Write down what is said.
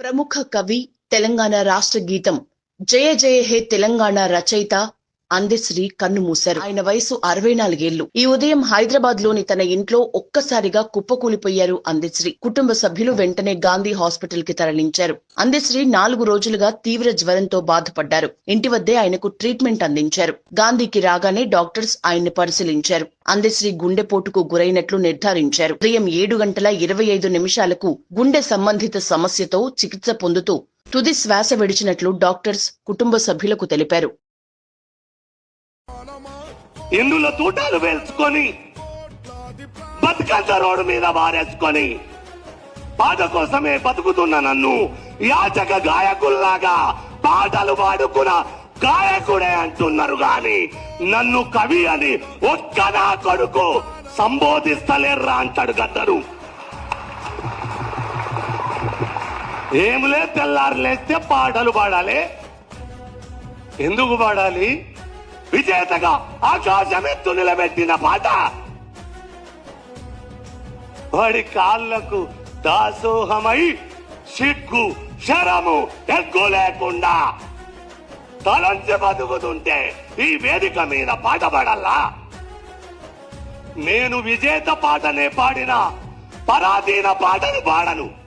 ప్రముఖ కవి తెలంగాణ రాష్ట్ర గీతం జయ జయ హే తెలంగాణ రచయిత అందశ్రీ కన్ను మూశారు. ఆయన వయసు అరవై నాలుగేళ్ళు ఈ ఉదయం హైదరాబాద్లోని తన ఇంట్లో ఒక్కసారిగా కుప్పకూలిపోయారు అందశ్రీ కుటుంబ సభ్యులు వెంటనే గాంధీ హాస్పిటల్కి తరలించారు అందశ్రీ నాలుగు రోజులుగా తీవ్ర జ్వరంతో బాధపడ్డారు. ఇంటి వద్దే ఆయనకు ట్రీట్మెంట్ అందించారు. గాంధీకి రాగానే డాక్టర్స్ ఆయన్ని పరిశీలించారు. అందశ్రీ గుండెపోటుకు గురైనట్లు నిర్ధారించారు. ఉదయం ఏడు గంటల ఇరవై ఐదు నిమిషాలకు గుండె సంబంధిత సమస్యతో చికిత్స పొందుతూ తుది శ్వాస విడిచినట్లు డాక్టర్స్ కుటుంబ సభ్యులకు తెలిపారు. ఇందులో తూటాలు వేల్చుకొని బతుకంత రోడ్డు మీద బారేసుకొని పాట కోసమే బతుకుతున్న నన్ను యాచక గాయకుల్లాగా పాటలు పాడుకున్న గాయకుడే అంటున్నారు గాని నన్ను కవి అని ఒక్క నా కొడుకు సంబోధిస్తలేర్రా అంటాడు గద్దరు. ఏమిలే తెల్లారు లేస్తే పాటలు పాడాలి. ఎందుకు పాడాలి? విజేతగా ఆకాశమెత్తు నిలబెట్టిన పాట. వాడి కాళ్ళకు దాసోహమై సిగ్గు శరము ఎగ్గు లేకుండా తలంచి బతుకుతుంటే ఈ వేదిక మీద పాట పాడాలా నేను విజేత పాటనే పాడిన పరాధీన పాటను పాడను.